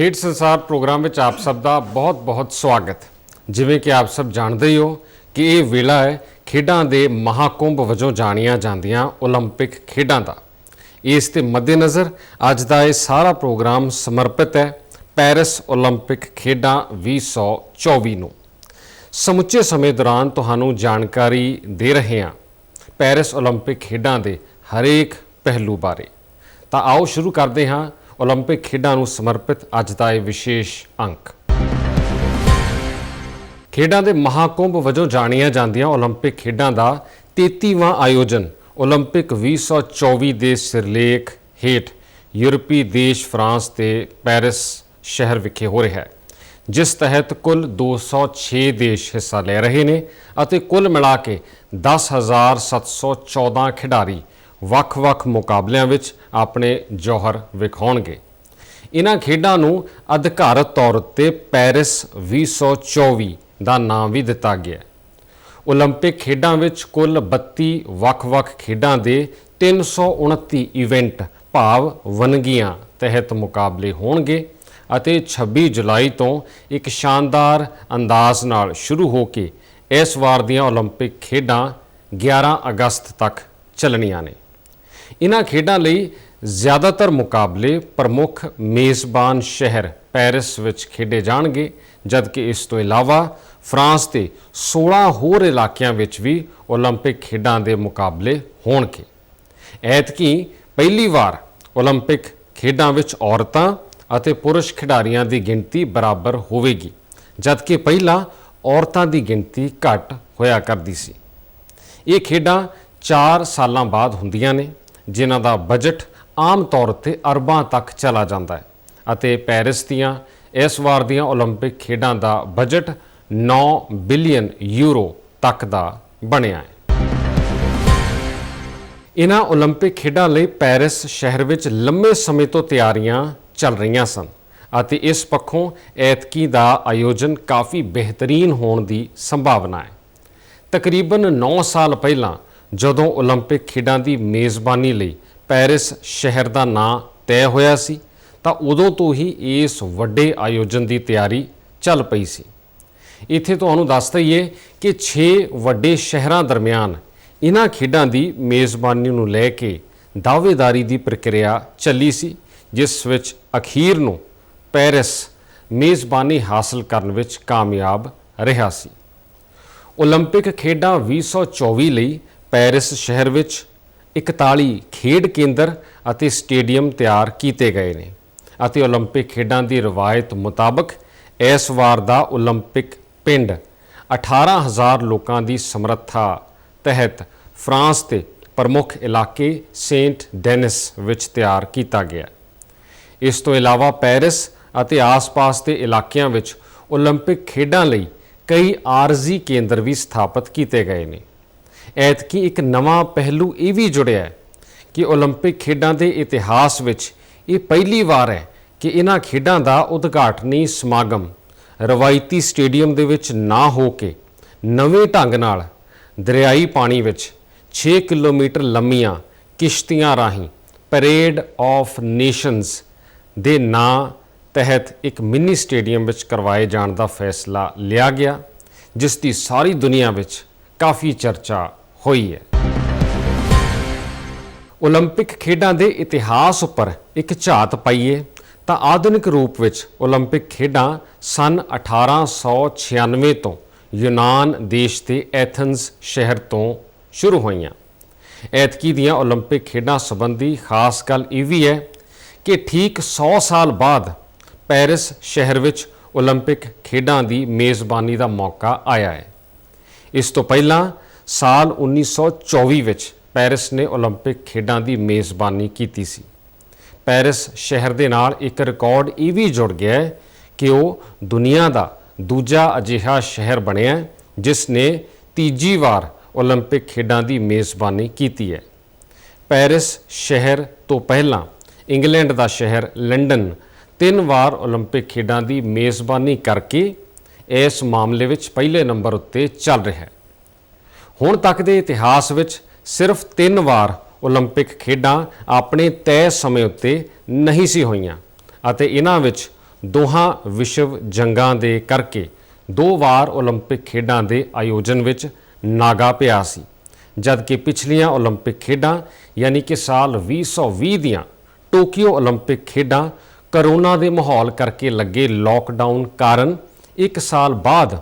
ਖੇਡ ਸੰਸਾਰ ਪ੍ਰੋਗਰਾਮ ਵਿੱਚ ਆਪ ਸਭ ਦਾ ਬਹੁਤ-ਬਹੁਤ ਸਵਾਗਤ ਜਿਵੇਂ ਕਿ ਆਪ ਸਭ ਜਾਣਦੇ ਹੀ ਹੋ ਕਿ ਇਹ ਵੇਲਾ ਹੈ ਖੇਡਾਂ ਦੇ ਮਹਾਕੁੰਭ ਵਜੋਂ ਜਾਣੀਆਂ ਜਾਂਦੀਆਂ 올림픽 ਖੇਡਾਂ ਦਾ ਇਸ ਤੇ ਮੱਦੇਨਜ਼ਰ ਅੱਜ ਦਾ ਇਹ ਸਾਰਾ ਪ੍ਰੋਗਰਾਮ ਸਮਰਪਿਤ ਹੈ ਪੈਰਿਸ 올림픽 ਖੇਡਾਂ 2024 ਨੂੰ ਸਮੁੱਚੇ ਸਮੇਂ ਦੌਰਾਨ ਤੁਹਾਨੂੰ ਜਾਣਕਾਰੀ ਦੇ ਰਹੇ ਹਾਂ ਪੈਰਿਸ 올림픽 ਖੇਡਾਂ ਦੇ ਹਰੇਕ ਪਹਿਲੂ ਬਾਰੇ ਤਾਂ ਆਓ ਸ਼ੁਰੂ ਕਰਦੇ ਹਾਂ 올림픽 ਖੇਡਾਂ ਨੂੰ ਸਮਰਪਿਤ ਅੱਜ ਦਾ ਇਹ ਵਿਸ਼ੇਸ਼ ਅੰਕ ਖੇਡਾਂ ਦੇ ਮਹਾਕੁੰਭ ਵਜੋਂ ਜਾਣੀਆਂ ਜਾਂਦੀਆਂ 올림픽 ਖੇਡਾਂ ਦਾ 33ਵਾਂ ਆਯੋਜਨ 올림픽 2024 ਦੇ ਸਿਰਲੇਖ ਹੇਠ ਯੂਰਪੀ ਦੇਸ਼ ਫਰਾਂਸ ਤੇ ਪੈਰਿਸ ਸ਼ਹਿਰ ਵਿਖੇ ਹੋ ਰਿਹਾ ਹੈ ਜਿਸ ਤਹਿਤ ਕੁੱਲ 206 ਦੇਸ਼ ਹਿੱਸਾ ਲੈ ਰਹੇ ਨੇ ਅਤੇ ਕੁੱਲ ਮਿਲਾ ਕੇ 10714 ਖਿਡਾਰੀ ਵੱਖ-ਵੱਖ ਮੁਕਾਬਲਿਆਂ ਵਿੱਚ ਆਪਣੇ ਜੌਹਰ ਵਿਖਾਉਣਗੇ ਇਹਨਾਂ ਖੇਡਾਂ ਨੂੰ ਅਧਿਕਾਰਤ ਤੌਰ ਉੱਤੇ ਪੈਰਿਸ 2024 ਦਾ ਨਾਮ ਵੀ ਦਿੱਤਾ ਗਿਆ ਹੈ 올림픽 ਖੇਡਾਂ ਵਿੱਚ ਕੁੱਲ 32 ਵੱਖ-ਵੱਖ ਖੇਡਾਂ ਦੇ 329 ਇਵੈਂਟ ਭਾਵ ਵੰਨਗੀਆਂ ਤਹਿਤ ਮੁਕਾਬਲੇ ਹੋਣਗੇ ਅਤੇ 26 ਜੁਲਾਈ ਤੋਂ ਇੱਕ ਸ਼ਾਨਦਾਰ ਅੰਦਾਜ਼ ਨਾਲ ਸ਼ੁਰੂ ਹੋ ਕੇ ਇਸ ਵਾਰ ਦੀਆਂ 올림픽 ਖੇਡਾਂ 11 ਅਗਸਤ ਤੱਕ ਚੱਲਣੀਆਂ ਨੇ ਇਹਨਾਂ ਖੇਡਾਂ ਲਈ ਜ਼ਿਆਦਾਤਰ ਮੁਕਾਬਲੇ ਪ੍ਰਮੁੱਖ ਮੇਜ਼ਬਾਨ ਸ਼ਹਿਰ ਪੈਰਿਸ ਵਿੱਚ ਖੇਡੇ ਜਾਣਗੇ ਜਦਕਿ ਇਸ ਤੋਂ ਇਲਾਵਾ ਫਰਾਂਸ ਦੇ 16 ਹੋਰ ਇਲਾਕਿਆਂ ਵਿੱਚ ਵੀ 올림픽 ਖੇਡਾਂ ਦੇ ਮੁਕਾਬਲੇ ਹੋਣਗੇ ਐਤਕੀ ਪਹਿਲੀ ਵਾਰ 올림픽 ਖੇਡਾਂ ਵਿੱਚ ਔਰਤਾਂ ਅਤੇ ਪੁਰਸ਼ ਖਿਡਾਰੀਆਂ ਦੀ ਗਿਣਤੀ ਬਰਾਬਰ ਹੋਵੇਗੀ ਜਦਕਿ ਪਹਿਲਾਂ ਔਰਤਾਂ ਦੀ ਗਿਣਤੀ ਘੱਟ ਹੋਇਆ ਕਰਦੀ ਸੀ ਇਹ ਖੇਡਾਂ 4 ਸਾਲਾਂ ਬਾਅਦ ਹੁੰਦੀਆਂ ਨੇ ਜਿਨ੍ਹਾਂ ਦਾ ਬਜਟ ਆਮ ਤੌਰ ਤੇ ਅਰਬਾਂ ਤੱਕ ਚਲਾ ਜਾਂਦਾ ਹੈ ਅਤੇ ਪੈਰਿਸ ਦੀਆਂ ਇਸ ਵਾਰ ਦੀਆਂ 올림픽 ਖੇਡਾਂ ਦਾ ਬਜਟ 9 ਬਿਲੀਅਨ ਯੂਰੋ ਤੱਕ ਦਾ ਬਣਿਆ ਹੈ ਇਹਨਾਂ 올림픽 ਖੇਡਾਂ ਲਈ ਪੈਰਿਸ ਸ਼ਹਿਰ ਵਿੱਚ ਲੰਮੇ ਸਮੇਂ ਤੋਂ ਤਿਆਰੀਆਂ ਚੱਲ ਰਹੀਆਂ ਸਨ ਅਤੇ ਇਸ ਪੱਖੋਂ ਐਤਕੀ ਦਾ ਆਯੋਜਨ ਕਾਫੀ ਬਿਹਤਰੀਨ ਹੋਣ ਦੀ ਸੰਭਾਵਨਾ ਹੈ ਤਕਰੀਬਨ 9 ਸਾਲ ਪਹਿਲਾਂ ਜਦੋਂ 올림픽 ਖੇਡਾਂ ਦੀ ਮੇਜ਼ਬਾਨੀ ਲਈ ਪੈਰਿਸ ਸ਼ਹਿਰ ਦਾ ਨਾਂ ਤੈਅ ਹੋਇਆ ਸੀ ਤਾਂ ਉਦੋਂ ਤੋਂ ਹੀ ਇਸ ਵੱਡੇ ਆਯੋਜਨ ਦੀ ਤਿਆਰੀ ਚੱਲ ਪਈ ਸੀ ਇੱਥੇ ਤੁਹਾਨੂੰ ਦੱਸ ਦਈਏ ਕਿ 6 ਵੱਡੇ ਸ਼ਹਿਰਾਂ ਦਰਮਿਆਨ ਇਹਨਾਂ ਖੇਡਾਂ ਦੀ ਮੇਜ਼ਬਾਨੀ ਨੂੰ ਲੈ ਕੇ ਦਾਅਵੇਦਾਰੀ ਦੀ ਪ੍ਰਕਿਰਿਆ ਚੱਲੀ ਸੀ ਜਿਸ ਵਿੱਚ ਅਖੀਰ ਨੂੰ ਪੈਰਿਸ ਮੇਜ਼ਬਾਨੀ ਹਾਸਲ ਕਰਨ ਵਿੱਚ ਕਾਮਯਾਬ ਰਿਹਾ ਸੀ 올림픽 ਖੇਡਾਂ 2024 ਲਈ ਪੈਰਿਸ ਸ਼ਹਿਰ ਵਿੱਚ 41 ਖੇਡ ਕੇਂਦਰ ਅਤੇ ਸਟੇਡੀਅਮ ਤਿਆਰ ਕੀਤੇ ਗਏ ਨੇ ਅਤੇ 올림픽 ਖੇਡਾਂ ਦੀ ਰਵਾਇਤ ਮੁਤਾਬਕ ਇਸ ਵਾਰ ਦਾ 올림픽 ਪਿੰਡ 18000 ਲੋਕਾਂ ਦੀ ਸਮਰੱਥਾ ਤਹਿਤ ਫਰਾਂਸ ਦੇ ਪ੍ਰਮੁੱਖ ਇਲਾਕੇ ਸੇਂਟ ਡੈਨਿਸ ਵਿੱਚ ਤਿਆਰ ਕੀਤਾ ਗਿਆ ਇਸ ਤੋਂ ਇਲਾਵਾ ਪੈਰਿਸ ਅਤੇ ਆਸ-ਪਾਸ ਦੇ ਇਲਾਕਿਆਂ ਵਿੱਚ 올림픽 ਖੇਡਾਂ ਲਈ ਕਈ ਆਰਜ਼ੀ ਕੇਂਦਰ ਵੀ ਸਥਾਪਿਤ ਕੀਤੇ ਗਏ ਨੇ ਐਤਕੀ ਇੱਕ ਨਵਾਂ ਪਹਿਲੂ ਇਹ ਵੀ ਜੁੜਿਆ ਹੈ ਕਿ 올림픽 ਖੇਡਾਂ ਦੇ ਇਤਿਹਾਸ ਵਿੱਚ ਇਹ ਪਹਿਲੀ ਵਾਰ ਹੈ ਕਿ ਇਹਨਾਂ ਖੇਡਾਂ ਦਾ ਉਦਘਾਟਨੀ ਸਮਾਗਮ ਰਵਾਇਤੀ ਸਟੇਡੀਅਮ ਦੇ ਵਿੱਚ ਨਾ ਹੋ ਕੇ ਨਵੇਂ ਢੰਗ ਨਾਲ ਦਰਿਆਈ ਪਾਣੀ ਵਿੱਚ 6 ਕਿਲੋਮੀਟਰ ਲੰਮੀਆਂ ਕਿਸ਼ਤੀਆਂ ਰਾਹੀਂ ਪਰੇਡ ਆਫ ਨੇਸ਼ਨਸ ਦੇ ਨਾਂ ਤਹਿਤ ਇੱਕ ਮਿੰਨੀ ਸਟੇਡੀਅਮ ਵਿੱਚ ਕਰਵਾਏ ਜਾਣ ਦਾ ਫੈਸਲਾ ਲਿਆ ਗਿਆ ਜਿਸ ਦੀ ਸਾਰੀ ਦੁਨੀਆ ਵਿੱਚ ਕਾਫੀ ਚਰਚਾ ਹੋਈ ਹੈ 올림픽 ਖੇਡਾਂ ਦੇ ਇਤਿਹਾਸ ਉੱਪਰ ਇੱਕ ਝਾਤ ਪਾਈਏ ਤਾਂ ਆਧੁਨਿਕ ਰੂਪ ਵਿੱਚ 올림픽 ਖੇਡਾਂ ਸਨ 1896 ਤੋਂ ਯੂਨਾਨ ਦੇਸ਼ ਦੇ ਐਥਨਸ ਸ਼ਹਿਰ ਤੋਂ ਸ਼ੁਰੂ ਹੋਈਆਂ ਐਤਕੀ ਦੀਆਂ 올림픽 ਖੇਡਾਂ ਸੰਬੰਧੀ ਖਾਸ ਗੱਲ ਇਹ ਵੀ ਹੈ ਕਿ ਠੀਕ 100 ਸਾਲ ਬਾਅਦ ਪੈਰਿਸ ਸ਼ਹਿਰ ਵਿੱਚ 올림픽 ਖੇਡਾਂ ਦੀ ਮੇਜ਼ਬਾਨੀ ਦਾ ਮੌਕਾ ਆਇਆ ਹੈ ਇਸ ਤੋਂ ਪਹਿਲਾਂ ਸਾਲ 1924 ਵਿੱਚ ਪੈਰਿਸ ਨੇ 올림픽 ਖੇਡਾਂ ਦੀ ਮੇਜ਼ਬਾਨੀ ਕੀਤੀ ਸੀ ਪੈਰਿਸ ਸ਼ਹਿਰ ਦੇ ਨਾਲ ਇੱਕ ਰਿਕਾਰਡ ਇਹ ਵੀ ਜੁੜ ਗਿਆ ਹੈ ਕਿ ਉਹ ਦੁਨੀਆ ਦਾ ਦੂਜਾ ਅਜਿਹਾ ਸ਼ਹਿਰ ਬਣਿਆ ਹੈ ਜਿਸ ਨੇ ਤੀਜੀ ਵਾਰ 올림픽 ਖੇਡਾਂ ਦੀ ਮੇਜ਼ਬਾਨੀ ਕੀਤੀ ਹੈ ਪੈਰਿਸ ਸ਼ਹਿਰ ਤੋਂ ਪਹਿਲਾਂ ਇੰਗਲੈਂਡ ਦਾ ਸ਼ਹਿਰ ਲੰਡਨ ਤਿੰਨ ਵਾਰ 올림픽 ਖੇਡਾਂ ਦੀ ਮੇਜ਼ਬਾਨੀ ਕਰਕੇ ਇਸ ਮਾਮਲੇ ਵਿੱਚ ਪਹਿਲੇ ਨੰਬਰ ਉੱਤੇ ਚੱਲ ਰਿਹਾ ਹੈ ਹੁਣ ਤੱਕ ਦੇ ਇਤਿਹਾਸ ਵਿੱਚ ਸਿਰਫ ਤਿੰਨ ਵਾਰ 올림픽 ਖੇਡਾਂ ਆਪਣੇ ਤੈਅ ਸਮੇਂ ਉੱਤੇ ਨਹੀਂ ਸੀ ਹੋਈਆਂ ਅਤੇ ਇਹਨਾਂ ਵਿੱਚ ਦੋਹਾਂ ਵਿਸ਼ਵ ਜੰਗਾਂ ਦੇ ਕਰਕੇ ਦੋ ਵਾਰ 올림픽 ਖੇਡਾਂ ਦੇ ਆਯੋਜਨ ਵਿੱਚ ਨਾਗਾ ਪਿਆ ਸੀ ਜਦਕਿ ਪਿਛਲੀਆਂ 올림픽 ਖੇਡਾਂ ਯਾਨੀ ਕਿ ਸਾਲ 2020 ਦੀਆਂ ਟੋਕੀਓ 올림픽 ਖੇਡਾਂ ਕਰੋਨਾ ਦੇ ਮਾਹੌਲ ਕਰਕੇ ਲੱਗੇ ਲੋਕਡਾਊਨ ਕਾਰਨ ਇੱਕ ਸਾਲ ਬਾਅਦ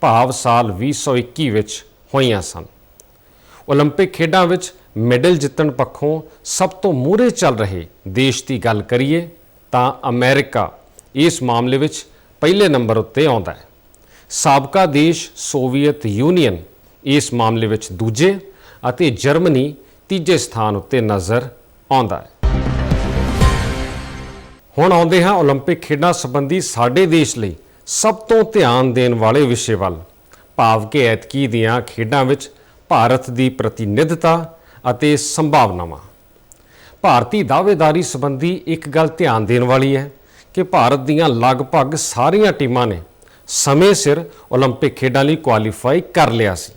ਭਾਵ ਸਾਲ 2021 ਵਿੱਚ ਹੋਈਆਂ ਸਨ 올림픽 ਖੇਡਾਂ ਵਿੱਚ ਮੈਡਲ ਜਿੱਤਣ ਪੱਖੋਂ ਸਭ ਤੋਂ ਮੂਹਰੇ ਚੱਲ ਰਹੇ ਦੇਸ਼ ਦੀ ਗੱਲ ਕਰੀਏ ਤਾਂ ਅਮਰੀਕਾ ਇਸ ਮਾਮਲੇ ਵਿੱਚ ਪਹਿਲੇ ਨੰਬਰ ਉੱਤੇ ਆਉਂਦਾ ਹੈ ਸਾਬਕਾ ਦੇਸ਼ ਸੋਵੀਅਤ ਯੂਨੀਅਨ ਇਸ ਮਾਮਲੇ ਵਿੱਚ ਦੂਜੇ ਅਤੇ ਜਰਮਨੀ ਤੀਜੇ ਸਥਾਨ ਉੱਤੇ ਨਜ਼ਰ ਆਉਂਦਾ ਹੈ ਹੁਣ ਆਉਂਦੇ ਹਾਂ 올림픽 ਖੇਡਾਂ ਸੰਬੰਧੀ ਸਾਡੇ ਦੇਸ਼ ਲਈ ਸਭ ਤੋਂ ਧਿਆਨ ਦੇਣ ਵਾਲੇ ਵਿਸ਼ੇ ਵੱਲ ਭਾਵ ਕਿ ਐਤਕੀ ਦੀਆਂ ਖੇਡਾਂ ਵਿੱਚ ਭਾਰਤ ਦੀ ਪ੍ਰਤੀਨਿਧਤਾ ਅਤੇ ਸੰਭਾਵਨਾਵਾਂ ਭਾਰਤੀ ਦਾਅਵੇਦਾਰੀ ਸੰਬੰਧੀ ਇੱਕ ਗੱਲ ਧਿਆਨ ਦੇਣ ਵਾਲੀ ਹੈ ਕਿ ਭਾਰਤ ਦੀਆਂ ਲਗਭਗ ਸਾਰੀਆਂ ਟੀਮਾਂ ਨੇ ਸਮੇਂ ਸਿਰ 올림픽 ਖੇਡਾਂ ਲਈ ਕੁਆਲੀਫਾਈ ਕਰ ਲਿਆ ਸੀ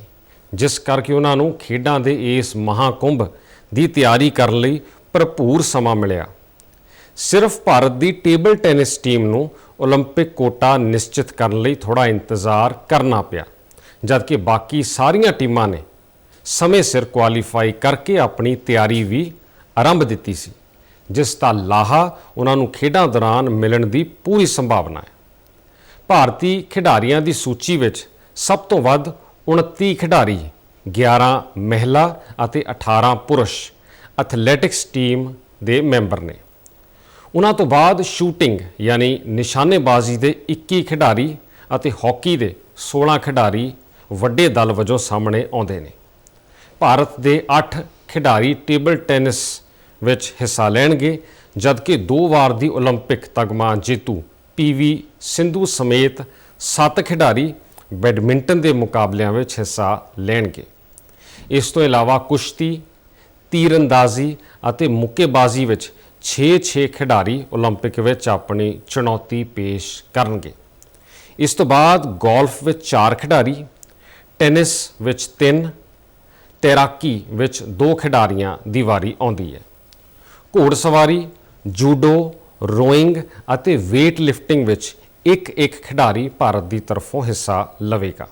ਜਿਸ ਕਰਕੇ ਉਹਨਾਂ ਨੂੰ ਖੇਡਾਂ ਦੇ ਇਸ ਮਹਾਕੁੰਭ ਦੀ ਤਿਆਰੀ ਕਰਨ ਲਈ ਭਰਪੂਰ ਸਮਾਂ ਮਿਲਿਆ ਸਿਰਫ ਭਾਰਤ ਦੀ ਟੇਬਲ ਟੈਨਿਸ ਟੀਮ ਨੂੰ 올림픽 ਕੋਟਾ ਨਿਸ਼ਚਿਤ ਕਰਨ ਲਈ ਥੋੜਾ ਇੰਤਜ਼ਾਰ ਕਰਨਾ ਪਿਆ ਜਦਕਿ ਬਾਕੀ ਸਾਰੀਆਂ ਟੀਮਾਂ ਨੇ ਸਮੇਂ ਸਿਰ ਕੁਆਲੀਫਾਈ ਕਰਕੇ ਆਪਣੀ ਤਿਆਰੀ ਵੀ ਆਰੰਭ ਦਿੱਤੀ ਸੀ, ਜਿਸ ਦਾ ਲਾਹਾ ਉਹਨਾਂ ਨੂੰ ਖੇਡਾਂ ਦੌਰਾਨ ਮਿਲਣ ਦੀ ਪੂਰੀ ਸੰਭਾਵਨਾ ਹੈ। ਭਾਰਤੀ ਖਿਡਾਰੀਆਂ ਦੀ ਸੂਚੀ ਵਿੱਚ ਸਭ ਤੋਂ ਵੱਧ 29 ਖਿਡਾਰੀ 11 ਮਹਿਲਾ ਅਤੇ 18 ਪੁਰਸ਼ ਐਥਲੈਟਿਕਸ ਟੀਮ ਦੇ ਮੈਂਬਰ ਨੇ। ਉਹਨਾਂ ਤੋਂ ਬਾਅਦ ਸ਼ੂਟਿੰਗ ਯਾਨੀ ਨਿਸ਼ਾਨੇਬਾਜ਼ੀ ਦੇ 21 ਖਿਡਾਰੀ ਅਤੇ ਹਾਕੀ ਦੇ 16 ਖਿਡਾਰੀ ਵੱਡੇ ਦਲ ਵਜੋਂ ਸਾਹਮਣੇ ਆਉਂਦੇ ਨੇ ਭਾਰਤ ਦੇ 8 ਖਿਡਾਰੀ ਟੇਬਲ ਟੈਨਿਸ ਵਿੱਚ ਹਿੱਸਾ ਲੈਣਗੇ ਜਦਕਿ ਦੋ ਵਾਰ ਦੀ 올림픽 ਤਗਮਾ ਜੇਤੂ ਪੀਵੀ ਸਿੰਧੂ ਸਮੇਤ 7 ਖਿਡਾਰੀ ਬੈਡਮਿੰਟਨ ਦੇ ਮੁਕਾਬਲਿਆਂ ਵਿੱਚ ਹਿੱਸਾ ਲੈਣਗੇ ਇਸ ਤੋਂ ਇਲਾਵਾ ਕੁਸ਼ਤੀ ਤੀਰੰਦਾਜ਼ੀ ਅਤੇ ਮੁੱਕੇਬਾਜ਼ੀ ਵਿੱਚ 6-6 ਖਿਡਾਰੀ 올림픽 ਵਿੱਚ ਆਪਣੀ ਚੁਣੌਤੀ ਪੇਸ਼ ਕਰਨਗੇ ਇਸ ਤੋਂ ਬਾਅਦ ਗੋਲਫ ਵਿੱਚ 4 ਖਿਡਾਰੀ ਟੈਨਿਸ ਵਿੱਚ 3 ਤੈਰਾਕੀ ਵਿੱਚ 2 ਖਿਡਾਰੀਆਂ ਦੀ ਵਾਰੀ ਆਉਂਦੀ ਹੈ। ਘੋੜਸਵਾਰੀ ਜੂਡੋ, ਰੋਇੰਗ ਅਤੇ weight ਲਿਫਟਿੰਗ ਵਿੱਚ ਇੱਕ ਇੱਕ ਖਿਡਾਰੀ ਭਾਰਤ ਦੀ ਤਰਫੋਂ ਹਿੱਸਾ ਲਵੇਗਾ।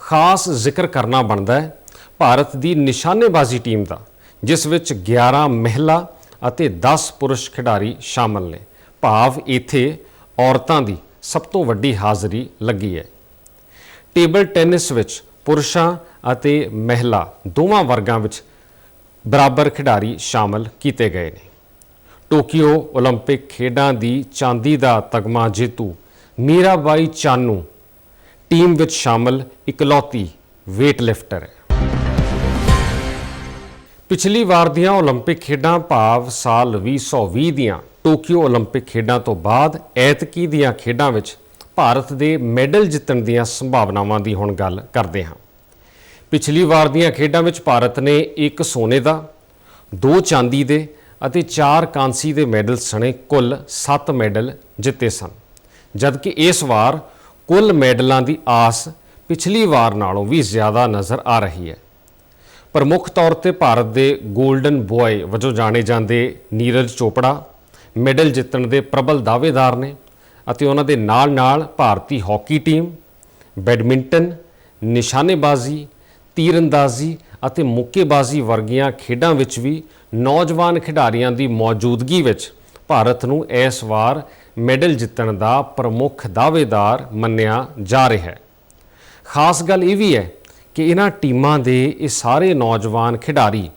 ਖਾਸ ਜ਼ਿਕਰ ਕਰਨਾ ਬਣਦਾ ਹੈ ਭਾਰਤ ਦੀ ਨਿਸ਼ਾਨੇਬਾਜ਼ੀ ਟੀਮ ਦਾ, ਜਿਸ ਵਿੱਚ 11 ਮਹਿਲਾ ਅਤੇ 10 ਪੁਰਸ਼ ਖਿਡਾਰੀ ਸ਼ਾਮਲ ਨੇ। ਭਾਵ ਇੱਥੇ ਔਰਤਾਂ ਦੀ ਸਭ ਤੋਂ ਵੱਡੀ ਹਾਜ਼ਰੀ ਲੱਗੀ ਹੈ। ਟੇਬਲ ਟੈਨਿਸ ਵਿੱਚ ਪੁਰਸ਼ਾਂ ਅਤੇ ਮਹਿਲਾ ਦੋਵਾਂ ਵਰਗਾਂ ਵਿੱਚ ਬਰਾਬਰ ਖਿਡਾਰੀ ਸ਼ਾਮਲ ਕੀਤੇ ਗਏ ਨੇ ਟੋਕੀਓ 올림픽 ਖੇਡਾਂ ਦੀ ਚਾਂਦੀ ਦਾ ਤਗਮਾ ਜੇਤੂ ਮੀਰਾਬਾਈ ਚਾਨੂ ਟੀਮ ਵਿੱਚ ਸ਼ਾਮਲ ਇਕਲੌਤੀ weight ਲਿਫਟਰ ਹੈ ਪਿਛਲੀ ਵਾਰ ਦੀਆਂ 올림픽 ਖੇਡਾਂ ਭਾਵ ਸਾਲ 2020 ਦੀਆਂ ਟੋਕੀਓ 올림픽 ਖੇਡਾਂ ਤੋਂ ਬਾਅਦ ਐਤਕੀ ਦੀਆਂ ਖੇਡਾਂ ਵਿੱਚ ਭਾਰਤ ਦੇ ਮੈਡਲ ਜਿੱਤਣ ਦੀਆਂ ਸੰਭਾਵਨਾਵਾਂ ਦੀ ਹੁਣ ਗੱਲ ਕਰਦੇ ਹਾਂ। ਪਿਛਲੀ ਵਾਰ ਦੀਆਂ ਖੇਡਾਂ ਵਿੱਚ ਭਾਰਤ ਨੇ ਇੱਕ ਸੋਨੇ ਦਾ, ਦੋ ਚਾਂਦੀ ਦੇ ਅਤੇ ਚਾਰ ਕਾਂਸੀ ਦੇ ਮੈਡਲ ਸਣੇ ਕੁੱਲ 7 ਮੈਡਲ ਜਿੱਤੇ ਸਨ। ਜਦਕਿ ਇਸ ਵਾਰ ਕੁੱਲ ਮੈਡਲਾਂ ਦੀ ਆਸ ਪਿਛਲੀ ਵਾਰ ਨਾਲੋਂ ਵੀ ਜ਼ਿਆਦਾ ਨਜ਼ਰ ਆ ਰਹੀ ਹੈ। ਪ੍ਰਮੁੱਖ ਤੌਰ ਤੇ ਭਾਰਤ ਦੇ 골ਡਨ ਬॉय ਵਜੋਂ ਜਾਣੇ ਜਾਂਦੇ ਨੀਰਜ ਚੋਪੜਾ ਮੈਡਲ ਜਿੱਤਣ ਦੇ ਪ੍ਰਬਲ ਦਾਅਵੇਦਾਰ ਨੇ। ਅਤੇ ਉਹਨਾਂ ਦੇ ਨਾਲ-ਨਾਲ ਭਾਰਤੀ ਹਾਕੀ ਟੀਮ, ਬੈਡਮਿੰਟਨ, ਨਿਸ਼ਾਨੇਬਾਜ਼ੀ, ਤੀਰਅੰਦਾਜ਼ੀ ਅਤੇ ਮੁੱਕੇਬਾਜ਼ੀ ਵਰਗੀਆਂ ਖੇਡਾਂ ਵਿੱਚ ਵੀ ਨੌਜਵਾਨ ਖਿਡਾਰੀਆਂ ਦੀ ਮੌਜੂਦਗੀ ਵਿੱਚ ਭਾਰਤ ਨੂੰ ਇਸ ਵਾਰ ਮੈਡਲ ਜਿੱਤਣ ਦਾ ਪ੍ਰਮੁੱਖ ਦਾਅਵੇਦਾਰ ਮੰਨਿਆ ਜਾ ਰਿਹਾ ਹੈ। ਖਾਸ ਗੱਲ ਇਹ ਵੀ ਹੈ ਕਿ ਇਹਨਾਂ ਟੀਮਾਂ ਦੇ ਇਹ ਸਾਰੇ ਨੌਜਵਾਨ ਖਿਡਾਰੀ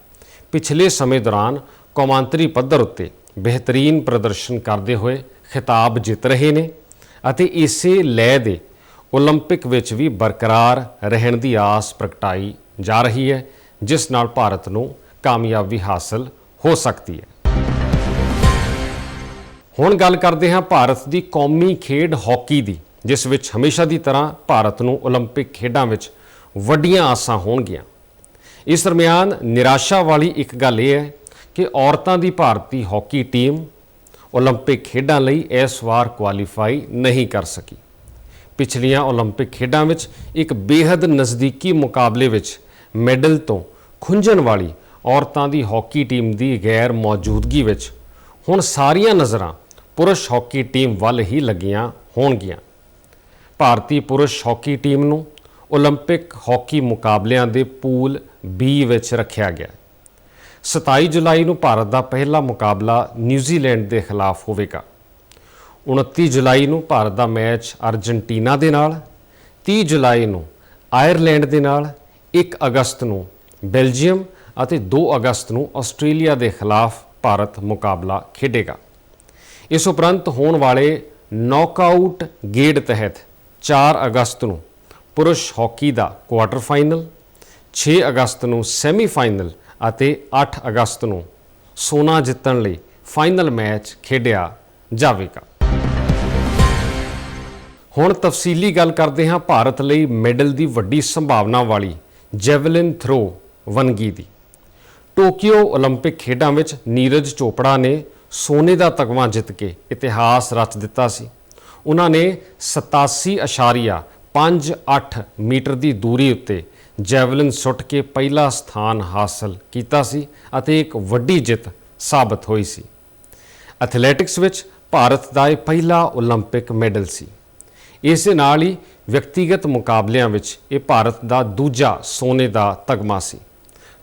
ਪਿਛਲੇ ਸਮੇਂ ਦੌਰਾਨ ਕੌਮਾਂਤਰੀ ਪੱਧਰ ਉੱਤੇ ਬਿਹਤਰੀਨ ਪ੍ਰਦਰਸ਼ਨ ਕਰਦੇ ਹੋਏ ਖਿਤਾਬ ਜਿੱਤ ਰਹੇ ਨੇ ਅਤੇ ਇਸੇ ਲੈ ਦੇ 올림픽 ਵਿੱਚ ਵੀ ਬਰਕਰਾਰ ਰਹਿਣ ਦੀ ਆਸ ਪ੍ਰਗਟਾਈ ਜਾ ਰਹੀ ਹੈ ਜਿਸ ਨਾਲ ਭਾਰਤ ਨੂੰ ਕਾਮਯਾਬੀ ਹਾਸਲ ਹੋ ਸਕਦੀ ਹੈ ਹੁਣ ਗੱਲ ਕਰਦੇ ਹਾਂ ਭਾਰਤ ਦੀ ਕੌਮੀ ਖੇਡ ਹਾਕੀ ਦੀ ਜਿਸ ਵਿੱਚ ਹਮੇਸ਼ਾ ਦੀ ਤਰ੍ਹਾਂ ਭਾਰਤ ਨੂੰ 올림픽 ਖੇਡਾਂ ਵਿੱਚ ਵੱਡੀਆਂ ਆਸਾਂ ਹੋਣਗੀਆਂ ਇਸ ਦਰਮਿਆਨ ਨਿਰਾਸ਼ਾ ਵਾਲੀ ਇੱਕ ਗੱਲ ਇਹ ਹੈ ਕਿ ਔਰਤਾਂ ਦੀ ਭਾਰਤੀ ਹਾਕੀ ਟੀਮ ਓਲੰਪਿਕ ਖੇਡਾਂ ਲਈ ਇਸ ਵਾਰ ਕੁਆਲੀਫਾਈ ਨਹੀਂ ਕਰ ਸਕੀ। ਪਿਛਲੀਆਂ ਓਲੰਪਿਕ ਖੇਡਾਂ ਵਿੱਚ ਇੱਕ ਬੇहद ਨਜ਼ਦੀਕੀ ਮੁਕਾਬਲੇ ਵਿੱਚ ਮੈਡਲ ਤੋਂ ਖੁੰਝਣ ਵਾਲੀ ਔਰਤਾਂ ਦੀ ਹਾਕੀ ਟੀਮ ਦੀ ਗੈਰ ਮੌਜੂਦਗੀ ਵਿੱਚ ਹੁਣ ਸਾਰੀਆਂ ਨਜ਼ਰਾਂ ਪੁਰਸ਼ ਹਾਕੀ ਟੀਮ ਵੱਲ ਹੀ ਲੱਗੀਆਂ ਹੋਣਗੀਆਂ। ਭਾਰਤੀ ਪੁਰਸ਼ ਹਾਕੀ ਟੀਮ ਨੂੰ ਓਲੰਪਿਕ ਹਾਕੀ ਮੁਕਾਬਲਿਆਂ ਦੇ ਪੂਲ ਬੀ ਵਿੱਚ ਰੱਖਿਆ ਗਿਆ। 27 ਜੁਲਾਈ ਨੂੰ ਭਾਰਤ ਦਾ ਪਹਿਲਾ ਮੁਕਾਬਲਾ ਨਿਊਜ਼ੀਲੈਂਡ ਦੇ ਖਿਲਾਫ ਹੋਵੇਗਾ। 29 ਜੁਲਾਈ ਨੂੰ ਭਾਰਤ ਦਾ ਮੈਚ ਅਰਜنٹੀਨਾ ਦੇ ਨਾਲ 30 ਜੁਲਾਈ ਨੂੰ ਆਇਰਲੈਂਡ ਦੇ ਨਾਲ 1 ਅਗਸਤ ਨੂੰ ਬੈਲਜੀਅਮ ਅਤੇ 2 ਅਗਸਤ ਨੂੰ ਆਸਟ੍ਰੇਲੀਆ ਦੇ ਖਿਲਾਫ ਭਾਰਤ ਮੁਕਾਬਲਾ ਖੇਡੇਗਾ। ਇਸ ਉਪਰੰਤ ਹੋਣ ਵਾਲੇ ਨੌਕਆਊਟ ਗੇੜ ਤਹਿਤ 4 ਅਗਸਤ ਨੂੰ ਪੁਰਸ਼ ਹਾਕੀ ਦਾ ਕੁਆਟਰ ਫਾਈਨਲ 6 ਅਗਸਤ ਨੂੰ ਸੈਮੀਫਾਈਨਲ ਅਤੇ 8 ਅਗਸਤ ਨੂੰ ਸੋਨਾ ਜਿੱਤਣ ਲਈ ਫਾਈਨਲ ਮੈਚ ਖੇਡਿਆ ਜਾਵੇਗਾ ਹੁਣ ਤਫਸੀਲੀ ਗੱਲ ਕਰਦੇ ਹਾਂ ਭਾਰਤ ਲਈ ਮੈਡਲ ਦੀ ਵੱਡੀ ਸੰਭਾਵਨਾ ਵਾਲੀ ਜੈਵਲਿਨ ਥਰੋ ਵਨਗੀ ਦੀ ਟੋਕੀਓ 올림픽 ਖੇਡਾਂ ਵਿੱਚ ਨੀਰਜ ਚੋਪੜਾ ਨੇ ਸੋਨੇ ਦਾ ਤਗਮਾ ਜਿੱਤ ਕੇ ਇਤਿਹਾਸ ਰਚ ਦਿੱਤਾ ਸੀ ਉਹਨਾਂ ਨੇ 87.58 ਮੀਟਰ ਦੀ ਦੂਰੀ ਉੱਤੇ ਜੈਵਲਿਨ ਸੁੱਟ ਕੇ ਪਹਿਲਾ ਸਥਾਨ ਹਾਸਲ ਕੀਤਾ ਸੀ ਅਤੇ ਇੱਕ ਵੱਡੀ ਜਿੱਤ ਸਾਬਤ ਹੋਈ ਸੀ ਐਥਲੈਟਿਕਸ ਵਿੱਚ ਭਾਰਤ ਦਾ ਇਹ ਪਹਿਲਾ 올림픽 ਮੈਡਲ ਸੀ ਇਸ ਦੇ ਨਾਲ ਹੀ ਵਿਅਕਤੀਗਤ ਮੁਕਾਬਲਿਆਂ ਵਿੱਚ ਇਹ ਭਾਰਤ ਦਾ ਦੂਜਾ ਸੋਨੇ ਦਾ ਤਗਮਾ ਸੀ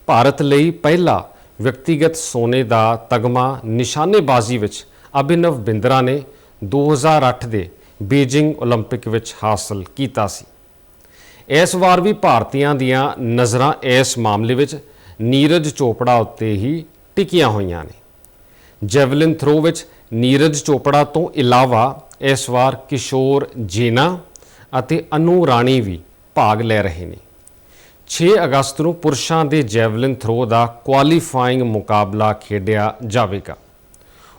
ਭਾਰਤ ਲਈ ਪਹਿਲਾ ਵਿਅਕਤੀਗਤ ਸੋਨੇ ਦਾ ਤਗਮਾ ਨਿਸ਼ਾਨੇਬਾਜ਼ੀ ਵਿੱਚ ਅਭਿਨਵ ਬਿੰਦਰਾ ਨੇ 2008 ਦੇ ਬੀਜਿੰਗ 올림픽 ਵਿੱਚ ਹਾਸਲ ਕੀਤਾ ਸੀ ਇਸ ਵਾਰ ਵੀ ਭਾਰਤੀਆਂ ਦੀਆਂ ਨਜ਼ਰਾਂ ਇਸ ਮਾਮਲੇ ਵਿੱਚ ਨੀਰਜ ਚੋਪੜਾ ਉੱਤੇ ਹੀ ਟਿਕੀਆਂ ਹੋਈਆਂ ਨੇ। ਜੈਵਲਿਨ ਥਰੋ ਵਿੱਚ ਨੀਰਜ ਚੋਪੜਾ ਤੋਂ ਇਲਾਵਾ ਇਸ ਵਾਰ ਕਿਸ਼ੋਰ ਜੀਨਾ ਅਤੇ ਅਨੂ ਰਾਣੀ ਵੀ ਭਾਗ ਲੈ ਰਹੇ ਨੇ। 6 ਅਗਸਤ ਨੂੰ ਪੁਰਸ਼ਾਂ ਦੇ ਜੈਵਲਿਨ ਥਰੋ ਦਾ ਕੁਆਲੀਫਾਈਂਗ ਮੁਕਾਬਲਾ ਖੇਡਿਆ ਜਾਵੇਗਾ।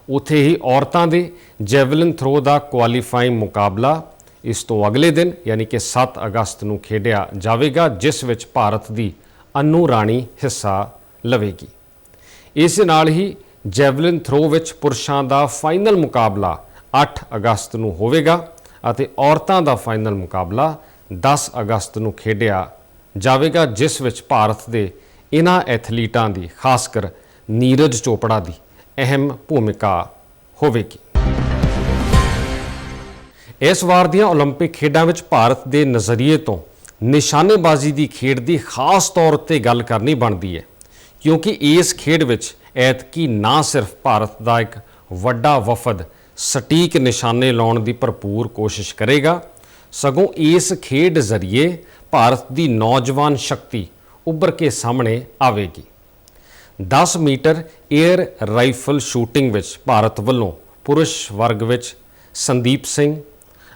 ਉਥੇ ਹੀ ਔਰਤਾਂ ਦੇ ਜੈਵਲਿਨ ਥਰੋ ਦਾ ਕੁਆਲੀਫਾਈਂਗ ਮੁਕਾਬਲਾ ਇਸ ਤੋਂ ਅਗਲੇ ਦਿਨ, ਯਾਨੀ ਕਿ 7 ਅਗਸਤ ਨੂੰ ਖੇਡਿਆ ਜਾਵੇਗਾ, ਜਿਸ ਵਿੱਚ ਭਾਰਤ ਦੀ ਅਨੂ ਰਾਣੀ ਹਿੱਸਾ ਲਵੇਗੀ। ਇਸ ਨਾਲ ਹੀ ਜੈਵਲਿਨ ਥਰੋ ਵਿੱਚ ਪੁਰਸ਼ਾਂ ਦਾ ਫਾਈਨਲ ਮੁਕਾਬਲਾ 8 ਅਗਸਤ ਨੂੰ ਹੋਵੇਗਾ ਅਤੇ ਔਰਤਾਂ ਦਾ ਫਾਈਨਲ ਮੁਕਾਬਲਾ 10 ਅਗਸਤ ਨੂੰ ਖੇਡਿਆ ਜਾਵੇਗਾ, ਜਿਸ ਵਿੱਚ ਭਾਰਤ ਦੇ ਇਨ੍ਹਾਂ ਐਥਲੀਟਾਂ ਦੀ ਖਾਸ ਕਰ ਨੀਰਜ ਚੋਪੜਾ ਦੀ ਅਹਿਮ ਭੂਮਿਕਾ ਹੋਵੇਗੀ। ਇਸ ਵਾਰ ਦੀਆਂ 올림픽 ਖੇਡਾਂ ਵਿੱਚ ਭਾਰਤ ਦੇ ਨਜ਼ਰੀਏ ਤੋਂ ਨਿਸ਼ਾਨੇਬਾਜ਼ੀ ਦੀ ਖੇਡ ਦੀ ਖਾਸ ਤੌਰ 'ਤੇ ਗੱਲ ਕਰਨੀ ਬਣਦੀ ਹੈ, ਕਿਉਂਕਿ ਇਸ ਖੇਡ ਵਿੱਚ ਐਤਕੀ ਨਾ ਸਿਰਫ ਭਾਰਤ ਦਾ ਇੱਕ ਵੱਡਾ ਵਫਦ ਸਟੀਕ ਨਿਸ਼ਾਨੇ ਲਾਉਣ ਦੀ ਭਰਪੂਰ ਕੋਸ਼ਿਸ਼ ਕਰੇਗਾ, ਸਗੋਂ ਇਸ ਖੇਡ ਜ਼ਰੀਏ ਭਾਰਤ ਦੀ ਨੌਜਵਾਨ ਸ਼ਕਤੀ ਉੱਭਰ ਕੇ ਸਾਹਮਣੇ ਆਵੇਗੀ। 10 ਮੀਟਰ 에ਅਰ ਰਾਈਫਲ ਸ਼ੂਟਿੰਗ ਵਿੱਚ ਭਾਰਤ ਵੱਲੋਂ ਪੁਰਸ਼ ਵਰਗ ਵਿੱਚ ਸੰਦੀਪ ਸਿੰਘ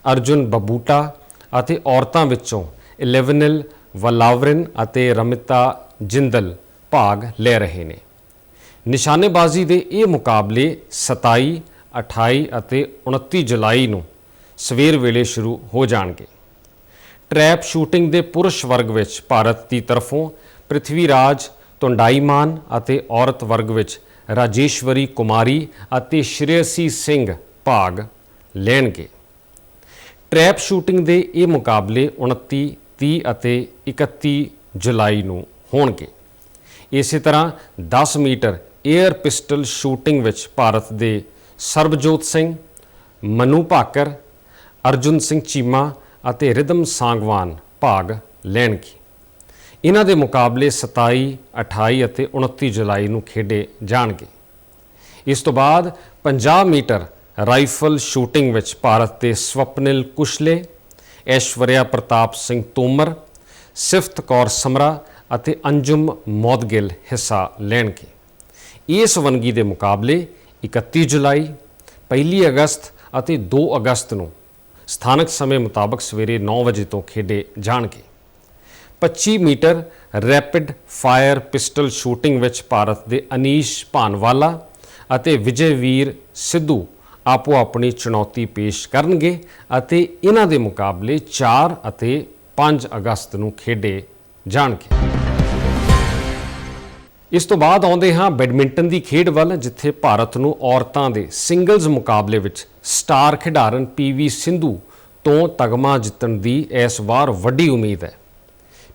ਅਰਜੁਨ ਬਬੂਟਾ ਅਤੇ ਔਰਤਾਂ ਵਿੱਚੋਂ 11 ਵਲਾਵਰਿਨ ਅਤੇ ਰਮਿਤਾ ਜਿੰਦਲ ਭਾਗ ਲੈ ਰਹੇ ਨੇ। ਨਿਸ਼ਾਨੇਬਾਜ਼ੀ ਦੇ ਇਹ ਮੁਕਾਬਲੇ 27 28 ਅਤੇ 29 ਜੁਲਾਈ ਨੂੰ ਸਵੇਰ ਵੇਲੇ ਸ਼ੁਰੂ ਹੋ ਜਾਣਗੇ। ਟ੍ਰੈਪ ਸ਼ੂਟਿੰਗ ਦੇ ਪੁਰਸ਼ ਵਰਗ ਵਿੱਚ ਭਾਰਤ ਦੀ ਤਰਫੋਂ ਪ੍ਰਿਥਵੀ ਰਾਜ ਤੁੰਡਾਈਮਾਨ ਅਤੇ ਔਰਤ ਵਰਗ ਵਿੱਚ ਰਾਜੇਸ਼ਵਰੀ ਕੁਮਾਰੀ ਅਤੇ ਸ਼੍ਰੇਯਸੀ ਸਿੰਘ ਭਾਗ ਲੈਣਗੇ। ਟ੍ਰੈਪ ਸ਼ੂਟਿੰਗ ਦੇ ਇਹ ਮੁਕਾਬਲੇ 29 30 ਅਤੇ 31 ਜੁਲਾਈ ਨੂੰ ਹੋਣਗੇ। ਇਸੇ ਤਰ੍ਹਾਂ 10 ਮੀਟਰ 에ਅਰ ਪਿਸਟਲ ਸ਼ੂਟਿੰਗ ਵਿੱਚ ਭਾਰਤ ਦੇ ਸਰਬਜੋਤ ਸਿੰਘ, ਮਨੂ ਭਾਕਰ, ਅਰਜੁਨ ਸਿੰਘ ਚੀਮਾ ਅਤੇ ਰਿਦਮ ਸਾਂਗਵਾਨ ਭਾਗ ਲੈਣਗੇ। ਇਹਨਾਂ ਦੇ ਮੁਕਾਬਲੇ 27 28 ਅਤੇ 29 ਜੁਲਾਈ ਨੂੰ ਖੇਡੇ ਜਾਣਗੇ। ਇਸ ਤੋਂ ਬਾਅਦ 50 ਮੀਟਰ ਰਾਈਫਲ ਸ਼ੂਟਿੰਗ ਵਿੱਚ ਭਾਰਤ ਦੇ ਸਵਪਨਿਲ ਕੁਸ਼ਲੇ, ਐਸ਼ਵਰਿਆ ਪ੍ਰਤਾਪ ਸਿੰਘ ਤੋਮਰ, ਸਿਫਤ ਕੌਰ ਸਮਰਾ ਅਤੇ ਅੰਜੁਮ ਮੌਦਗਿਲ ਹਿੱਸਾ ਲੈਣਗੇ। ਇਸ ਵਨਗੀ ਦੇ ਮੁਕਾਬਲੇ 31 ਜੁਲਾਈ 1 ਅਗਸਤ ਅਤੇ 2 ਅਗਸਤ ਨੂੰ ਸਥਾਨਕ ਸਮੇਂ ਮੁਤਾਬਕ ਸਵੇਰੇ 9 ਵਜੇ ਤੋਂ ਖੇਡੇ ਜਾਣਗੇ। 25 metre rapid fire pistol shooting ਵਿੱਚ ਭਾਰਤ ਦੇ ਅਨੀਸ਼ ਭਾਨਵਾਲਾ ਅਤੇ ਵਿਜੇਵੀਰ ਸਿੱਧੂ ਆਪੋ ਆਪਣੀ ਚੁਣੌਤੀ ਪੇਸ਼ ਕਰਨਗੇ ਅਤੇ ਇਹਨਾਂ ਦੇ ਮੁਕਾਬਲੇ 4 ਅਤੇ 5 ਅਗਸਤ ਨੂੰ ਖੇਡੇ ਜਾਣਗੇ ਇਸ ਤੋਂ ਬਾਅਦ ਆਉਂਦੇ ਹਾਂ ਬੈਡਮਿੰਟਨ ਦੀ ਖੇਡ ਵੱਲ ਜਿੱਥੇ ਭਾਰਤ ਨੂੰ ਔਰਤਾਂ ਦੇ ਸਿੰਗਲਜ਼ ਮੁਕਾਬਲੇ ਵਿੱਚ ਸਟਾਰ ਖਿਡਾਰਨ ਪੀਵੀ ਸਿੰਧੂ ਤੋਂ ਤਗਮਾ ਜਿੱਤਣ ਦੀ ਇਸ ਵਾਰ ਵੱਡੀ ਉਮੀਦ ਹੈ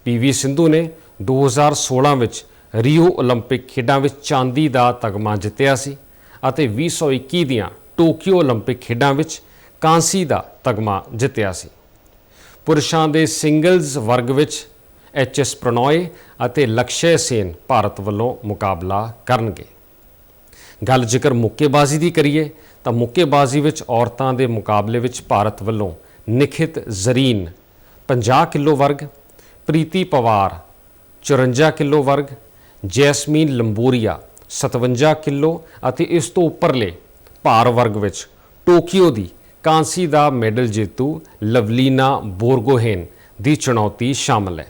ਪੀਵੀ ਸਿੰਧੂ ਨੇ 2016 ਵਿੱਚ ਰੀਓ 올림픽 ਖੇਡਾਂ ਵਿੱਚ ਚਾਂਦੀ ਦਾ ਤਗਮਾ ਜਿੱਤਿਆ ਸੀ ਅਤੇ 2021 ਦੀਆਂ ਟੋਕੀਓ 올림픽 ਖੇਡਾਂ ਵਿੱਚ ਕਾਂਸੀ ਦਾ ਤਗਮਾ ਜਿੱਤਿਆ ਸੀ ਪੁਰਸ਼ਾਂ ਦੇ ਸਿੰਗਲਜ਼ ਵਰਗ ਵਿੱਚ ਐਚ ਐਸ ਪ੍ਰਣੋਏ ਅਤੇ ਲਕਸ਼ਯ ਸੇਨ ਭਾਰਤ ਵੱਲੋਂ ਮੁਕਾਬਲਾ ਕਰਨਗੇ ਗੱਲ ਜੇਕਰ ਮੁੱਕੇਬਾਜ਼ੀ ਦੀ ਕਰੀਏ ਤਾਂ ਮੁੱਕੇਬਾਜ਼ੀ ਵਿੱਚ ਔਰਤਾਂ ਦੇ ਮੁਕਾਬਲੇ ਵਿੱਚ ਭਾਰਤ ਵੱਲੋਂ ਨਿਖਿਤ ਜ਼ਰੀਨ 50 ਕਿਲੋ ਵਰਗ ਪ੍ਰੀਤੀ ਪਵਾਰ 54 ਕਿਲੋ ਵਰਗ ਜੈਸਮੀਨ ਲੰਬੋਰੀਆ 57 ਕਿਲੋ ਅਤੇ ਇਸ ਤੋਂ ਉੱਪਰਲੇ ਭਾਰ ਵਰਗ ਵਿੱਚ, ਟੋਕੀਓ ਦੀ ਕਾਂਸੀ ਦਾ ਮੈਡਲ ਜੇਤੂ ਲਵਲੀਨਾ ਬੋਰਗੋਹੇਨ ਦੀ ਚੁਣੌਤੀ ਸ਼ਾਮਲ ਹੈ।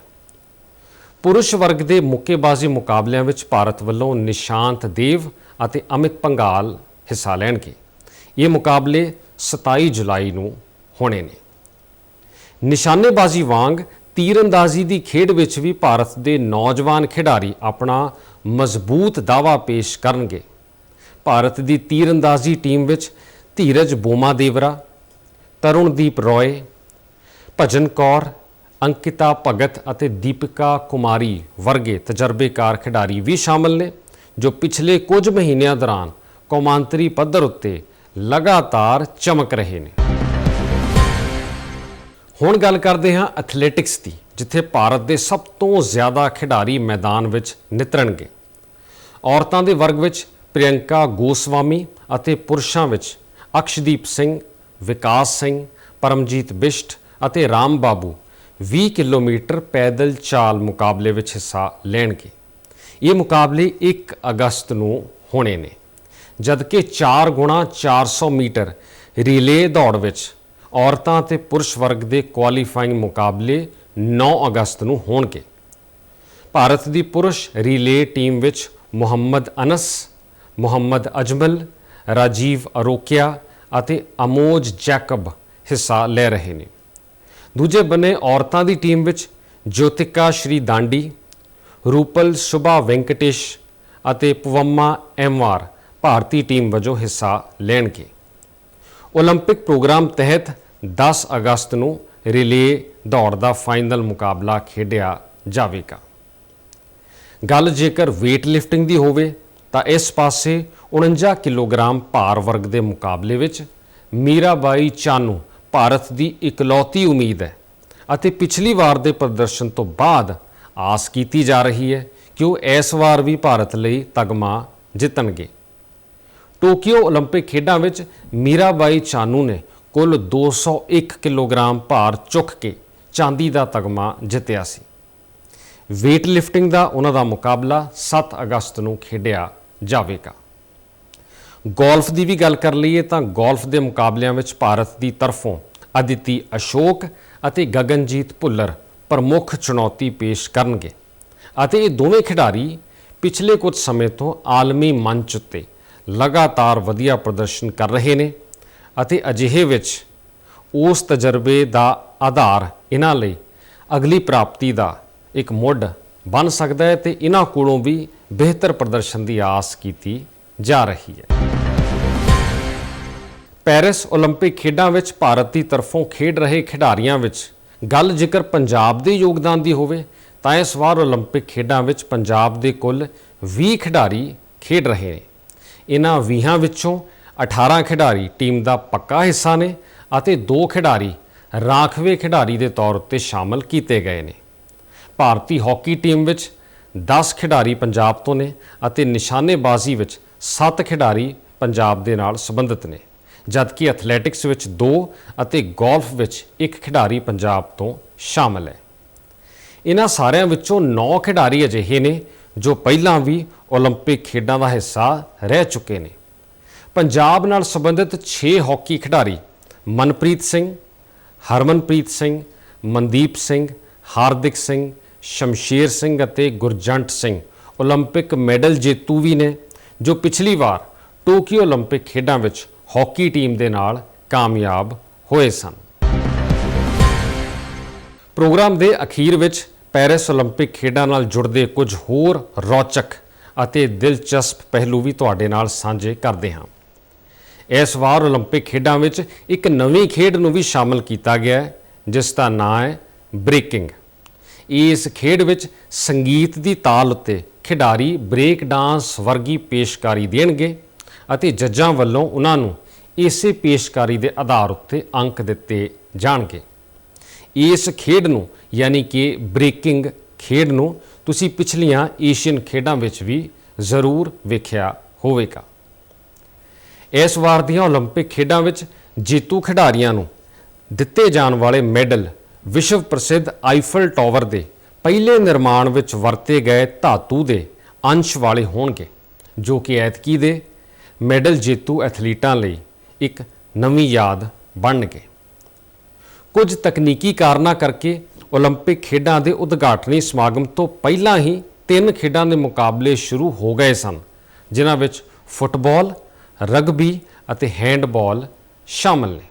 ਪੁਰਸ਼ ਵਰਗ ਦੇ ਮੁੱਕੇਬਾਜ਼ੀ ਮੁਕਾਬਲਿਆਂ ਵਿੱਚ ਭਾਰਤ ਵੱਲੋਂ ਨਿਸ਼ਾਂਤ ਦੇਵ ਅਤੇ ਅਮਿਤ ਪੰਗਾਲ ਹਿੱਸਾ ਲੈਣਗੇ। ਇਹ ਮੁਕਾਬਲੇ 27 ਜੁਲਾਈ ਨੂੰ ਹੋਣੇ ਨੇ। ਨਿਸ਼ਾਨੇਬਾਜ਼ੀ ਵਾਂਗ ਤੀਰਅੰਦਾਜ਼ੀ ਦੀ ਖੇਡ ਵਿੱਚ ਵੀ ਭਾਰਤ ਦੇ ਨੌਜਵਾਨ ਖਿਡਾਰੀ ਆਪਣਾ ਮਜ਼ਬੂਤ ਦਾਅਵਾ ਪੇਸ਼ ਕਰਨਗੇ। ਭਾਰਤ ਦੀ ਤੀਰਅੰਦਾਜ਼ੀ ਟੀਮ ਵਿੱਚ ਧੀਰਜ ਬੋਮਾ ਦੇਵਰਾ ਤਰੁਣਦੀਪ ਰੋਏ, ਭਜਨ ਕੌਰ, ਅੰਕਿਤਾ ਭਗਤ ਅਤੇ ਦੀਪਿਕਾ ਕੁਮਾਰੀ ਵਰਗੇ ਤਜਰਬੇਕਾਰ ਖਿਡਾਰੀ ਵੀ ਸ਼ਾਮਲ ਨੇ, ਜੋ ਪਿਛਲੇ ਕੁਝ ਮਹੀਨਿਆਂ ਦੌਰਾਨ ਕੌਮਾਂਤਰੀ ਪੱਧਰ ਉੱਤੇ ਲਗਾਤਾਰ ਚਮਕ ਰਹੇ ਨੇ। ਹੁਣ ਗੱਲ ਕਰਦੇ ਹਾਂ ਐਥਲੈਟਿਕਸ ਦੀ, ਜਿੱਥੇ ਭਾਰਤ ਦੇ ਸਭ ਤੋਂ ਜ਼ਿਆਦਾ ਖਿਡਾਰੀ ਮੈਦਾਨ ਵਿੱਚ ਨਿਤਰਨਗੇ। ਔਰਤਾਂ ਦੇ ਵਰਗ ਵਿੱਚ ਪ੍ਰਿਯੰਕਾ ਗੋਸਵਾਮੀ ਅਤੇ ਪੁਰਸ਼ਾਂ ਵਿੱਚ ਅਕਸ਼ਦੀਪ ਸਿੰਘ, ਵਿਕਾਸ ਸਿੰਘ, ਪਰਮਜੀਤ ਬਿਸ਼ਟ ਅਤੇ ਰਾਮ ਬਾਬੂ 20 ਕਿਲੋਮੀਟਰ ਪੈਦਲ ਚਾਲ ਮੁਕਾਬਲੇ ਵਿੱਚ ਹਿੱਸਾ ਲੈਣਗੇ। ਇਹ ਮੁਕਾਬਲੇ 1 ਅਗਸਤ ਨੂੰ ਹੋਣੇ ਨੇ, ਜਦਕਿ 4 ਗੁਣਾ 400 ਮੀਟਰ ਰੀਲੇ ਦੌੜ ਵਿੱਚ ਔਰਤਾਂ ਤੇ ਪੁਰਸ਼ ਵਰਗ ਦੇ ਕੁਆਲੀਫਾਈਂਗ ਮੁਕਾਬਲੇ 9 ਅਗਸਤ ਨੂੰ ਹੋਣਗੇ। ਭਾਰਤ ਦੀ ਪੁਰਸ਼ ਰੀਲੇ ਟੀਮ ਵਿੱਚ ਮੁਹੰਮਦ ਅਨਸ ਮੁਹੰਮਦ ਅਜਮਲ ਰਾਜੀਵ ਅਰੋਕਿਆ ਅਤੇ ਅਮੋਜ ਜੈਕਬ ਹਿੱਸਾ ਲੈ ਰਹੇ ਨੇ ਦੂਜੇ ਬੰਨੇ ਔਰਤਾਂ ਦੀ ਟੀਮ ਵਿੱਚ ਜੋਤਿਕਾ ਸ਼੍ਰੀ ਦਾਂਡੀ ਰੂਪਲ ਸੁਭਾ ਵੈਂਕਟੇਸ਼ ਅਤੇ ਪਵੰਮਾ ਐਮਆਰ ਭਾਰਤੀ ਟੀਮ ਵਜੋਂ ਹਿੱਸਾ ਲੈਣਗੇ 올림픽 ਪ੍ਰੋਗਰਾਮ ਤਹਿਤ 10 ਅਗਸਤ ਨੂੰ ਰਿਲੇ ਦੌੜ ਦਾ ਫਾਈਨਲ ਮੁਕਾਬਲਾ ਖੇਡਿਆ ਜਾਵੇਗਾ ਗੱਲ ਜੇਕਰ weight lifting ਦੀ ਹੋਵੇ ਤਾਂ ਇਸ ਪਾਸੇ 49 ਕਿਲੋਗ੍ਰਾਮ ਭਾਰ ਵਰਗ ਦੇ ਮੁਕਾਬਲੇ ਵਿੱਚ ਮੀਰਾਬਾਈ ਚਾਨੂ ਭਾਰਤ ਦੀ ਇਕਲੌਤੀ ਉਮੀਦ ਹੈ ਅਤੇ ਪਿਛਲੀ ਵਾਰ ਦੇ ਪ੍ਰਦਰਸ਼ਨ ਤੋਂ ਬਾਅਦ ਆਸ ਕੀਤੀ ਜਾ ਰਹੀ ਹੈ ਕਿ ਉਹ ਇਸ ਵਾਰ ਵੀ ਭਾਰਤ ਲਈ ਤਗਮਾ ਜਿੱਤਣਗੇ ਟੋਕੀਓ 올림픽 ਖੇਡਾਂ ਵਿੱਚ ਮੀਰਾਬਾਈ ਚਾਨੂ ਨੇ ਕੁੱਲ 201 ਕਿਲੋਗ੍ਰਾਮ ਭਾਰ ਚੁੱਕ ਕੇ ਚਾਂਦੀ ਦਾ ਤਗਮਾ ਜਿੱਤਿਆ ਸੀ weight lifting ਦਾ ਉਹਨਾਂ ਦਾ ਮੁਕਾਬਲਾ 7 ਅਗਸਤ ਨੂੰ ਖੇਡਿਆ ਜਾਵੇਗਾ। ਗੋਲਫ ਦੀ ਵੀ ਗੱਲ ਕਰ ਲਈਏ ਤਾਂ ਗੋਲਫ ਦੇ ਮੁਕਾਬਲਿਆਂ ਵਿੱਚ ਭਾਰਤ ਦੀ ਤਰਫੋਂ ਅਦਿਤੀ ਅਸ਼ੋਕ ਅਤੇ ਗਗਨਜੀਤ ਭੁੱਲਰ ਪ੍ਰਮੁੱਖ ਚੁਣੌਤੀ ਪੇਸ਼ ਕਰਨਗੇ ਅਤੇ ਇਹ ਦੋਵੇਂ ਖਿਡਾਰੀ ਪਿਛਲੇ ਕੁਝ ਸਮੇਂ ਤੋਂ ਆਲਮੀ ਮੰਚ ਉੱਤੇ ਲਗਾਤਾਰ ਵਧੀਆ ਪ੍ਰਦਰਸ਼ਨ ਕਰ ਰਹੇ ਨੇ ਅਤੇ ਅਜਿਹੇ ਵਿੱਚ ਉਸ ਤਜਰਬੇ ਦਾ ਆਧਾਰ ਇਹਨਾਂ ਲਈ ਅਗਲੀ ਪ੍ਰਾਪਤੀ ਦਾ ਇੱਕ ਮੁੱਢ ਬਣ ਸਕਦਾ ਹੈ ਤੇ ਇਹਨਾਂ ਕੋਲੋਂ ਵੀ ਬਿਹਤਰ ਪ੍ਰਦਰਸ਼ਨ ਦੀ ਆਸ ਕੀਤੀ ਜਾ ਰਹੀ ਹੈ ਪੈਰਿਸ 올림픽 ਖੇਡਾਂ ਵਿੱਚ ਭਾਰਤ ਦੀ ਤਰਫੋਂ ਖੇਡ ਰਹੇ ਖਿਡਾਰੀਆਂ ਵਿੱਚ ਗੱਲ ਜੇਕਰ ਪੰਜਾਬ ਦੇ ਯੋਗਦਾਨ ਦੀ ਹੋਵੇ ਤਾਂ ਇਸ ਵਾਰ 올림픽 ਖੇਡਾਂ ਵਿੱਚ ਪੰਜਾਬ ਦੇ ਕੁੱਲ 20 ਖਿਡਾਰੀ ਖੇਡ ਰਹੇ ਨੇ ਇਹਨਾਂ 20 ਵਿੱਚੋਂ 18 ਖਿਡਾਰੀ ਟੀਮ ਦਾ ਪੱਕਾ ਹਿੱਸਾ ਨੇ ਅਤੇ 2 ਖਿਡਾਰੀ ਰਾਖਵੇਂ ਖਿਡਾਰੀ ਦੇ ਤੌਰ ਉੱਤੇ ਸ਼ਾਮਲ ਕੀਤੇ ਗਏ ਨੇ ਭਾਰਤੀ ਹਾਕੀ ਟੀਮ ਵਿੱਚ 10 ਖਿਡਾਰੀ ਪੰਜਾਬ ਤੋਂ ਨੇ ਅਤੇ ਨਿਸ਼ਾਨੇਬਾਜ਼ੀ ਵਿੱਚ 7 ਖਿਡਾਰੀ ਪੰਜਾਬ ਦੇ ਨਾਲ ਸੰਬੰਧਿਤ ਨੇ ਜਦਕਿ ਐਥਲੈਟਿਕਸ ਵਿੱਚ 2 ਅਤੇ ਗੋਲਫ ਵਿੱਚ 1 ਖਿਡਾਰੀ ਪੰਜਾਬ ਤੋਂ ਸ਼ਾਮਲ ਹੈ ਇਹਨਾਂ ਸਾਰਿਆਂ ਵਿੱਚੋਂ 9 ਖਿਡਾਰੀ ਅਜਿਹੇ ਨੇ ਜੋ ਪਹਿਲਾਂ ਵੀ 올림픽 ਖੇਡਾਂ ਦਾ ਹਿੱਸਾ ਰਹਿ ਚੁੱਕੇ ਨੇ ਪੰਜਾਬ ਨਾਲ ਸੰਬੰਧਿਤ 6 ਹਾਕੀ ਖਿਡਾਰੀ ਮਨਪ੍ਰੀਤ ਸਿੰਘ ਹਰਮਨਪ੍ਰੀਤ ਸਿੰਘ ਮਨਦੀਪ ਸਿੰਘ ਹਾਰਦਿਕ ਸਿੰਘ ਸ਼ਮਸ਼ੀਰ ਸਿੰਘ ਅਤੇ ਗੁਰਜੰਟ ਸਿੰਘ 올림픽 ਮੈਡਲ ਜੇਤੂ ਵੀ ਨੇ ਜੋ ਪਿਛਲੀ ਵਾਰ ਟੋਕੀਓ 올림픽 ਖੇਡਾਂ ਵਿੱਚ ਹਾਕੀ ਟੀਮ ਦੇ ਨਾਲ ਕਾਮਯਾਬ ਹੋਏ ਸਨ ਪ੍ਰੋਗਰਾਮ ਦੇ ਅਖੀਰ ਵਿੱਚ ਪੈਰਿਸ 올림픽 ਖੇਡਾਂ ਨਾਲ ਜੁੜਦੇ ਕੁਝ ਹੋਰ ਰੌਚਕ ਅਤੇ ਦਿਲਚਸਪ ਪਹਿਲੂ ਵੀ ਤੁਹਾਡੇ ਨਾਲ ਸਾਂਝੇ ਕਰਦੇ ਹਾਂ ਇਸ ਵਾਰ 올림픽 ਖੇਡਾਂ ਵਿੱਚ ਇੱਕ ਨਵੀਂ ਖੇਡ ਨੂੰ ਵੀ ਸ਼ਾਮਲ ਕੀਤਾ ਗਿਆ ਹੈ ਜਿਸ ਦਾ ਨਾਂ ਹੈ ਬ੍ਰੇਕਿੰਗ ਇਸ ਖੇਡ ਵਿੱਚ ਸੰਗੀਤ ਦੀ ਤਾਲ ਉੱਤੇ ਖਿਡਾਰੀ ਬ੍ਰੇਕ ਡਾਂਸ ਵਰਗੀ ਪੇਸ਼ਕਾਰੀ ਦੇਣਗੇ ਅਤੇ ਜੱਜਾਂ ਵੱਲੋਂ ਉਹਨਾਂ ਨੂੰ ਇਸੇ ਪੇਸ਼ਕਾਰੀ ਦੇ ਆਧਾਰ ਉੱਤੇ ਅੰਕ ਦਿੱਤੇ ਜਾਣਗੇ ਇਸ ਖੇਡ ਨੂੰ ਯਾਨੀ ਕਿ ਬ੍ਰੇਕਿੰਗ ਖੇਡ ਨੂੰ ਤੁਸੀਂ ਪਿਛਲੀਆਂ ਏਸ਼ੀਅਨ ਖੇਡਾਂ ਵਿੱਚ ਵੀ ਜ਼ਰੂਰ ਵੇਖਿਆ ਹੋਵੇਗਾ ਇਸ ਵਾਰ ਦੀਆਂ 올림픽 ਖੇਡਾਂ ਵਿੱਚ ਜੇਤੂ ਖਿਡਾਰੀਆਂ ਨੂੰ ਦਿੱਤੇ ਜਾਣ ਵਾਲੇ ਮੈਡਲ ਵਿਸ਼ਵ ਪ੍ਰਸਿੱਧ ਆਈਫਲ ਟਾਵਰ ਦੇ ਪਹਿਲੇ ਨਿਰਮਾਣ ਵਿੱਚ ਵਰਤੇ ਗਏ ਧਾਤੂ ਦੇ ਅੰਸ਼ ਵਾਲੇ ਹੋਣਗੇ ਜੋ ਕਿ ਐਤਕੀ ਦੇ ਮੈਡਲ ਜੇਤੂ ਐਥਲੀਟਾਂ ਲਈ ਇੱਕ ਨਵੀਂ ਯਾਦ ਬਣਨਗੇ ਕੁਝ ਤਕਨੀਕੀ ਕਾਰਨਾਂ ਕਰਕੇ 올림픽 ਖੇਡਾਂ ਦੇ ਉਦਘਾਟਨੀ ਸਮਾਗਮ ਤੋਂ ਪਹਿਲਾਂ ਹੀ ਤਿੰਨ ਖੇਡਾਂ ਦੇ ਮੁਕਾਬਲੇ ਸ਼ੁਰੂ ਹੋ ਗਏ ਸਨ ਜਿਨ੍ਹਾਂ ਵਿੱਚ ਫੁੱਟਬਾਲ ਰਗਬੀ ਅਤੇ ਹੈਂਡਬਾਲ ਸ਼ਾਮਲ ਨੇ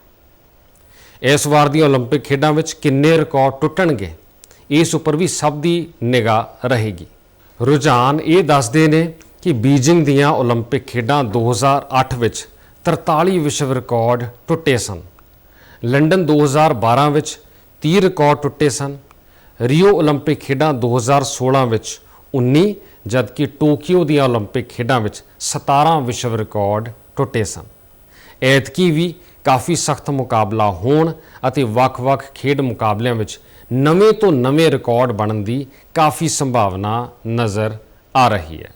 ਇਸ ਵਾਰ ਦੀਆਂ 올림픽 ਖੇਡਾਂ ਵਿੱਚ ਕਿੰਨੇ ਰਿਕਾਰਡ ਟੁੱਟਣਗੇ ਇਸ ਉੱਪਰ ਵੀ ਸਭ ਦੀ ਨਿਗਾਹ ਰਹੇਗੀ ਰੁਝਾਨ ਇਹ ਦੱਸਦੇ ਨੇ ਕਿ ਬੀਜਿੰਗ ਦੀਆਂ 올림픽 ਖੇਡਾਂ 2008 ਵਿੱਚ 43 ਵਿਸ਼ਵ ਰਿਕਾਰਡ ਟੁੱਟੇ ਸਨ ਲੰਡਨ 2012 ਵਿੱਚ 30 ਰਿਕਾਰਡ ਟੁੱਟੇ ਸਨ ਰੀਓ 올림픽 ਖੇਡਾਂ 2016 ਵਿੱਚ 19 ਜਦਕਿ ਟੋਕੀਓ ਦੀਆਂ 올림픽 ਖੇਡਾਂ ਵਿੱਚ 17 ਵਿਸ਼ਵ ਰਿਕਾਰਡ ਟੁੱਟੇ ਸਨ ਐਤਕੀ ਵੀ ਕਾਫੀ ਸਖਤ ਮੁਕਾਬਲਾ ਹੋਣ ਅਤੇ ਵੱਖ-ਵੱਖ ਖੇਡ ਮੁਕਾਬਲਿਆਂ ਵਿੱਚ ਨਵੇਂ ਤੋਂ ਨਵੇਂ ਰਿਕਾਰਡ ਬਣਨ ਦੀ ਕਾਫੀ ਸੰਭਾਵਨਾ ਨਜ਼ਰ ਆ ਰਹੀ ਹੈ।